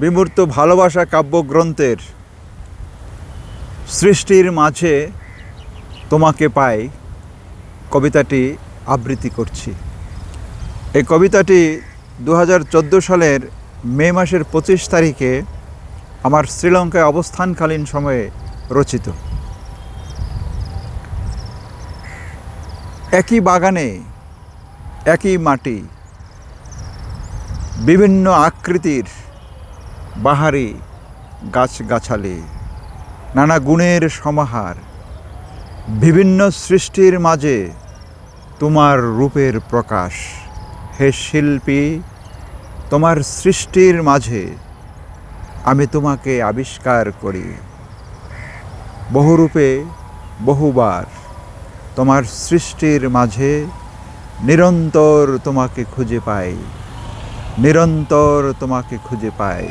বিমূর্ত ভালোবাসা কাব্যগ্রন্থের সৃষ্টির মাঝে তোমাকে পাই কবিতাটি আবৃত্তি করছি। এই কবিতাটি দু হাজার চোদ্দ সালের মে মাসের পঁচিশ তারিখে আমার শ্রীলঙ্কায় অবস্থানকালীন সময়ে রচিত। একই বাগানে, একই মাটি, বিভিন্ন আকৃতির বাহারি গাছগাছালি, নানা গুণের সমাহার, বিভিন্ন সৃষ্টির মাঝে তোমার রূপের প্রকাশ। হে শিল্পী, তোমার সৃষ্টির মাঝে আমি তোমাকে আবিষ্কার করি। বহুরূপে বহুবার তোমার সৃষ্টির মাঝে নিরন্তর তোমাকে খুঁজে পাই, নিরন্তর তোমাকে খুঁজে পাই।